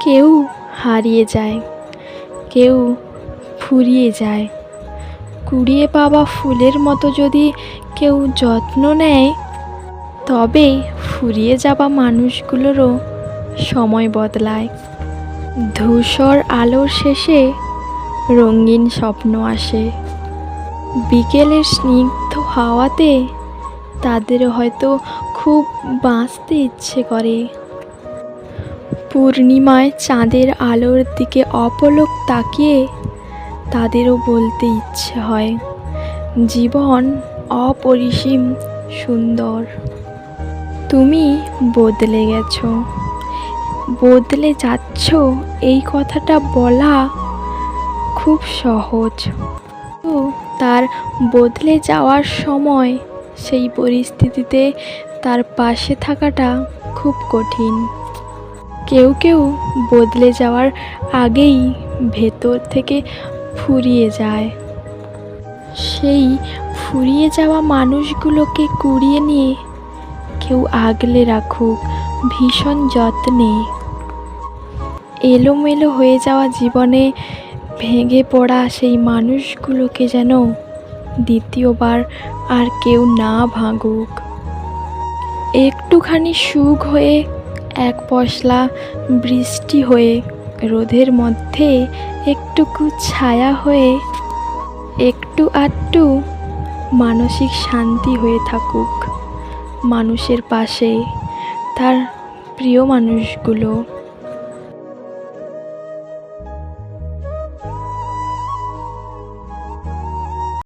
কেউ হারিয়ে যায়, কেউ ফুরিয়ে যায়। কুড়িয়ে পাওয়া ফুলের মতো যদি কেউ যত্ন নেয়, তবে ফুরিয়ে যাওয়া মানুষগুলোরও সময় বদলায়। ধূসর আলোর শেষে রঙিন স্বপ্ন আসে। বিকেলের স্নিগ্ধ হাওয়াতে তাদের হয়তো খুব বাঁচতে ইচ্ছে করে। পূর্ণিমায় চাঁদের আলোর দিকে অপলক তাকিয়ে তাদেরও বলতে ইচ্ছে হয়, জীবন অপরিসীম সুন্দর। তুমি বদলে গেছো। বদলে যাচ্ছ, এই কথাটা বলা খুব সহজ। তো তার বদলে যাওয়ার সময় সেই পরিস্থিতিতে তার পাশে থাকাটা খুব কঠিন। কেউ কেউ বদলে যাওয়ার আগেই ভেতর থেকে ফুরিয়ে যায়। সেই ফুরিয়ে যাওয়া মানুষগুলোকে কুড়িয়ে নিয়ে কেউ আগলে রাখুক ভীষণ যত্নে। এলোমেলো হয়ে যাওয়া জীবনে ভেঙে পড়া সেই মানুষগুলোকে যেন দ্বিতীয়বার আর কেউ না ভাঙুক। একটুখানি সুখ হয়ে এক পশলা বৃষ্টি হয়ে রোদের মধ্যে একটুকু ছায়া হয়ে একটু আধটু মানসিক শান্তি হয়ে থাকুক। মানুষের পাশে তার প্রিয় মানুষগুলো